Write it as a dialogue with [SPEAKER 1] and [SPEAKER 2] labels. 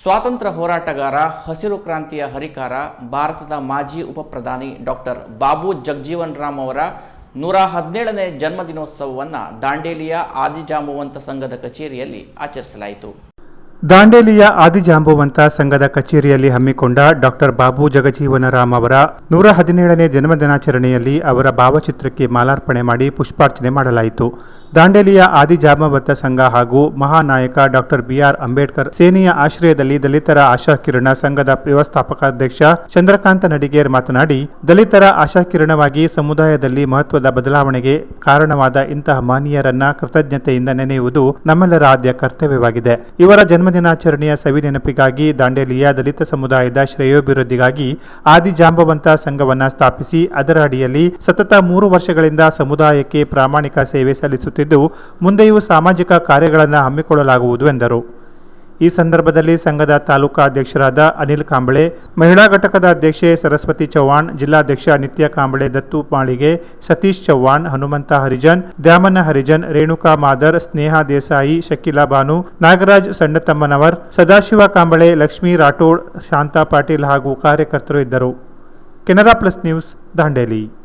[SPEAKER 1] ಸ್ವಾತಂತ್ರ್ಯ ಹೋರಾಟಗಾರ, ಹಸಿರು ಕ್ರಾಂತಿಯ ಹರಿಕಾರ, ಭಾರತದ ಮಾಜಿ ಉಪಪ್ರಧಾನಿ ಡಾಕ್ಟರ್ ಬಾಬು ಜಗಜೀವನ್ ರಾಮ್ ಅವರ ನೂರ ಹದಿನೇಳನೇ ಜನ್ಮದಿನೋತ್ಸವವನ್ನು ದಾಂಡೇಲಿಯ ಆದಿಜಾಂಬುವಂತ ಸಂಘದ ಕಚೇರಿಯಲ್ಲಿ ಆಚರಿಸಲಾಯಿತು.
[SPEAKER 2] ದಾಂಡೇಲಿಯ ಆದಿಜಾಂಬುವಂತ ಸಂಘದ ಕಚೇರಿಯಲ್ಲಿ ಹಮ್ಮಿಕೊಂಡ ಡಾಕ್ಟರ್ ಬಾಬು ಜಗಜೀವನರಾಮ್ ಅವರ ನೂರ ಹದಿನೇಳನೇ ಜನ್ಮದಿನಾಚರಣೆಯಲ್ಲಿ ಅವರ ಭಾವಚಿತ್ರಕ್ಕೆ ಮಾಲಾರ್ಪಣೆ ಮಾಡಿ ಪುಷ್ಪಾರ್ಚನೆ ಮಾಡಲಾಯಿತು. ದಾಂಡೇಲಿಯ ಆದಿಜಾಂಬವಂತ ಸಂಘ ಹಾಗೂ ಮಹಾನಾಯಕ ಡಾಕ್ಟರ್ ಬಿಆರ್ ಅಂಬೇಡ್ಕರ್ ಸೇನೆಯ ಆಶ್ರಯದಲ್ಲಿ ದಲಿತರ ಆಶಾಕಿರಣ ಸಂಘದ ವ್ಯವಸ್ಥಾಪಕಾಧ್ಯಕ್ಷ ಚಂದ್ರಕಾಂತ ನಡಿಗೇರ್ ಮಾತನಾಡಿ, ದಲಿತರ ಆಶಾಕಿರಣವಾಗಿ ಸಮುದಾಯದಲ್ಲಿ ಮಹತ್ವದ ಬದಲಾವಣೆಗೆ ಕಾರಣವಾದ ಇಂತಹ ಮಾನೀಯರನ್ನ ಕೃತಜ್ಞತೆಯಿಂದ ನೆನೆಯುವುದು ನಮ್ಮೆಲ್ಲರ ಆದ್ಯ ಕರ್ತವ್ಯವಾಗಿದೆ. ಇವರ ಜನ್ಮದಿನಾಚರಣೆಯ ಸವಿ ನೆನಪಿಗಾಗಿ ದಾಂಡೇಲಿಯ ದಲಿತ ಸಮುದಾಯದ ಶ್ರೇಯೋಭಿವೃದ್ಧಿಗಾಗಿ ಆದಿಜಾಂಬವಂತ ಸಂಘವನ್ನ ಸ್ಥಾಪಿಸಿ, ಅದರ ಅಡಿಯಲ್ಲಿ ಸತತ ಮೂರು ವರ್ಷಗಳಿಂದ ಸಮುದಾಯಕ್ಕೆ ಪ್ರಾಮಾಣಿಕ ಸೇವೆ ಸಲ್ಲಿಸುತ್ತಿದ್ದು ಮುಂದೆಯೂ ಸಾಮಾಜಿಕ ಕಾರ್ಯಗಳನ್ನು ಹಮ್ಮಿಕೊಳ್ಳಲಾಗುವುದು ಎಂದರು. ಈ ಸಂದರ್ಭದಲ್ಲಿ ಸಂಘದ ತಾಲೂಕಾ ಅಧ್ಯಕ್ಷರಾದ ಅನಿಲ್ ಕಾಂಬಳೆ, ಮಹಿಳಾ ಘಟಕದ ಅಧ್ಯಕ್ಷೆ ಸರಸ್ವತಿ ಚೌಹಾಣ್ ಜಿಲ್ಲಾಧ್ಯಕ್ಷ ನಿತ್ಯ ಕಾಂಬಳೆ, ದತ್ತು ಮಾಳಿಗೆ ಸತೀಶ್ ಚೌಹಾಣ್ ಹನುಮಂತ ಹರಿಜನ್ ದ್ಯಾಮನ ಹರಿಜನ್, ರೇಣುಕಾ ಮಾದರ್, ಸ್ನೇಹ ದೇಸಾಯಿ, ಶಕೀಲಾ ಬಾನು, ನಾಗರಾಜ್ ಸಣ್ಣತಮ್ಮನವರ್, ಸದಾಶಿವ ಕಾಂಬಳೆ, ಲಕ್ಷ್ಮೀ ರಾಠೋಡ್, ಶಾಂತಾ ಪಾಟೀಲ್ ಹಾಗೂ ಕಾರ್ಯಕರ್ತರು ಇದ್ದರು. Canara plus news, Dandeli.